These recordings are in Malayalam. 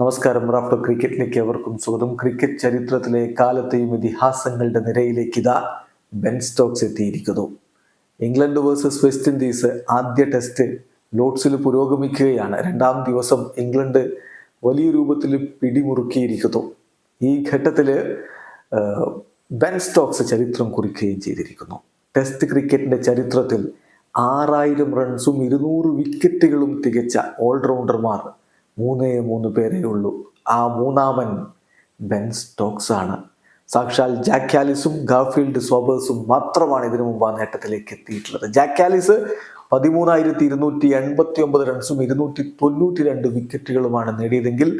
നമസ്കാരം. റാഫ്റ്റർ ക്രിക്കറ്റിലേക്ക് അവർക്കും സ്വാഗതം. ക്രിക്കറ്റ് ചരിത്രത്തിലെ കാലത്തെയും ഇതിഹാസങ്ങളുടെ നിരയിലേക്ക് ഇതാ ബെൻ സ്റ്റോക്സ് എത്തിയിരിക്കുന്നു. ഇംഗ്ലണ്ട് വേഴ്സസ് വെസ്റ്റ് ഇൻഡീസ് ആദ്യ ടെസ്റ്റ് ലോഡ്സിൽ പുരോഗമിക്കുകയാണ്. രണ്ടാം ദിവസം ഇംഗ്ലണ്ട് വലിയ രൂപത്തിൽ പിടിമുറുക്കിയിരിക്കുന്നു. ഈ ഘട്ടത്തിൽ ബെൻ സ്റ്റോക്സ് ചരിത്രം കുറിക്കുകയും ചെയ്തിരിക്കുന്നു. ടെസ്റ്റ് ക്രിക്കറ്റിന്റെ ചരിത്രത്തിൽ ആറായിരം റൺസും ഇരുന്നൂറ് വിക്കറ്റുകളും തികച്ച ഓൾറൗണ്ടർമാർ മൂന്നേ മൂന്ന് പേരേ ഉള്ളൂ. ആ മൂന്നാമൻ ബെൻ സ്റ്റോക്സ് ആണ് സാക്ഷാൽ ജാക്യാലിസും ഗാഫീൽഡ് സോബേഴ്സും മാത്രമാണ് ഇതിനു മുമ്പ് ആ നേട്ടത്തിലേക്ക് എത്തിയിട്ടുള്ളത്. ജാക്യാലിസ് പതിമൂന്നായിരത്തി ഇരുന്നൂറ്റി എൺപത്തി ഒമ്പത് റൺസും ഇരുന്നൂറ്റി തൊണ്ണൂറ്റി രണ്ട് വിക്കറ്റുകളുമാണ് നേടിയതെങ്കിൽ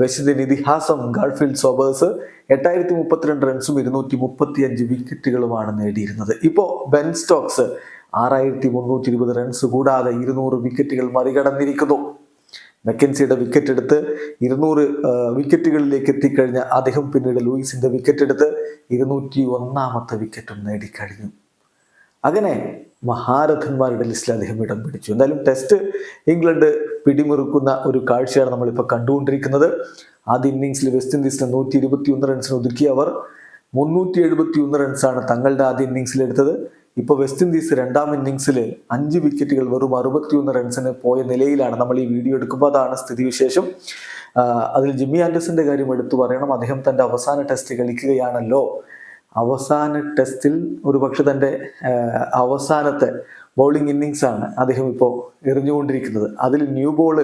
വെസ്റ്റിൻ ഇതിഹാസം ഗാൾഫീൽഡ് സോബേഴ്സ് എട്ടായിരത്തി മുപ്പത്തിരണ്ട് റൺസും ഇരുന്നൂറ്റി മുപ്പത്തി അഞ്ച് വിക്കറ്റുകളുമാണ് നേടിയിരുന്നത്. ഇപ്പോൾ ബെൻ സ്റ്റോക്സ് ആറായിരത്തി മുന്നൂറ്റി ഇരുപത് റൺസ് കൂടാതെ ഇരുന്നൂറ് വിക്കറ്റുകൾ മറികടന്നിരിക്കുന്നു. മെക്കൻസിയുടെ വിക്കറ്റ് എടുത്ത് ഇരുന്നൂറ് വിക്കറ്റുകളിലേക്ക് എത്തിക്കഴിഞ്ഞ അദ്ദേഹം പിന്നീട് ലൂയിസിന്റെ വിക്കറ്റ് എടുത്ത് ഇരുന്നൂറ്റി ഒന്നാമത്തെ വിക്കറ്റും നേടിക്കഴിഞ്ഞു. അങ്ങനെ മഹാരഥന്മാരുടെ ലിസ്റ്റിൽ അദ്ദേഹം ഇടം പിടിച്ചു. എന്തായാലും ടെസ്റ്റ് ഇംഗ്ലണ്ട് പിടിമുറുക്കുന്ന ഒരു കാഴ്ചയാണ് നമ്മളിപ്പോൾ കണ്ടുകൊണ്ടിരിക്കുന്നത്. ആദ്യ ഇന്നിങ്സിൽ വെസ്റ്റ് ഇൻഡീസിന് നൂറ്റി ഇരുപത്തി ഒന്ന് റൺസിന് ഒതുക്കി അവർ മുന്നൂറ്റി എഴുപത്തി ഒന്ന് റൺസാണ് തങ്ങളുടെ ആദ്യ ഇന്നിങ്സിൽ എടുത്തത്. ഇപ്പോൾ വെസ്റ്റ് ഇൻഡീസ് രണ്ടാം ഇന്നിങ്സിൽ അഞ്ച് വിക്കറ്റുകൾ വെറും അറുപത്തിയൊന്ന് റൺസിന് പോയ നിലയിലാണ് നമ്മൾ ഈ വീഡിയോ എടുക്കുമ്പോൾ അതാണ് സ്ഥിതിവിശേഷം. അതിൽ ജിമ്മി ആൻഡേഴ്സിന്റെ കാര്യം എടുത്തു പറയണം. അദ്ദേഹം തന്റെ അവസാന ടെസ്റ്റ് കളിക്കുകയാണല്ലോ. അവസാന ടെസ്റ്റിൽ ഒരുപക്ഷെ തന്റെ അവസാനത്തെ ബൗളിംഗ് ഇന്നിങ്സാണ് അദ്ദേഹം ഇപ്പോൾ എറിഞ്ഞുകൊണ്ടിരിക്കുന്നത്. അതിൽ ന്യൂ ബോൾ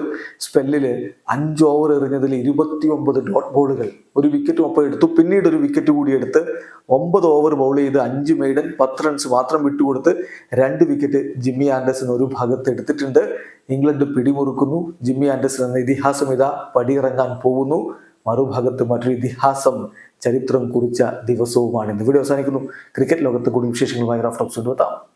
സ്പെല്ലിൽ അഞ്ച് ഓവർ എറിഞ്ഞതിൽ ഇരുപത്തി ഒമ്പത് ഡോട്ട് ബോളുകൾ ഒരു വിക്കറ്റ് ഒപ്പം എടുത്തു. പിന്നീട് ഒരു വിക്കറ്റ് കൂടി എടുത്ത് ഒമ്പത് ഓവർ ബൗൾ ചെയ്ത് അഞ്ച് മെയ്ഡൻ പത്ത് റൺസ് മാത്രം വിട്ടുകൊടുത്ത് രണ്ട് വിക്കറ്റ് ജിമ്മി ആൻഡേഴ്സൺ ഒരു ഭാഗത്ത് എടുത്തിട്ടുണ്ട്. ഇംഗ്ലണ്ട് പിടിമുറുക്കുന്നു. ജിമ്മി ആൻഡേഴ്സൺ എന്ന ഇതിഹാസം ഇതാ പടിയിറങ്ങാൻ പോകുന്നു. മറുഭാഗത്ത് മറ്റൊരു ഇതിഹാസം ചരിത്രം കുറിച്ച ദിവസവുമാണ് ഇന്ന്. വീഡിയോ അവസാനിക്കുന്നു. ക്രിക്കറ്റ് ലോകത്ത് കൂടി വിശേഷങ്ങളുമായി റഫ് ടോപ്സ് കൊണ്ടുവെത്താം.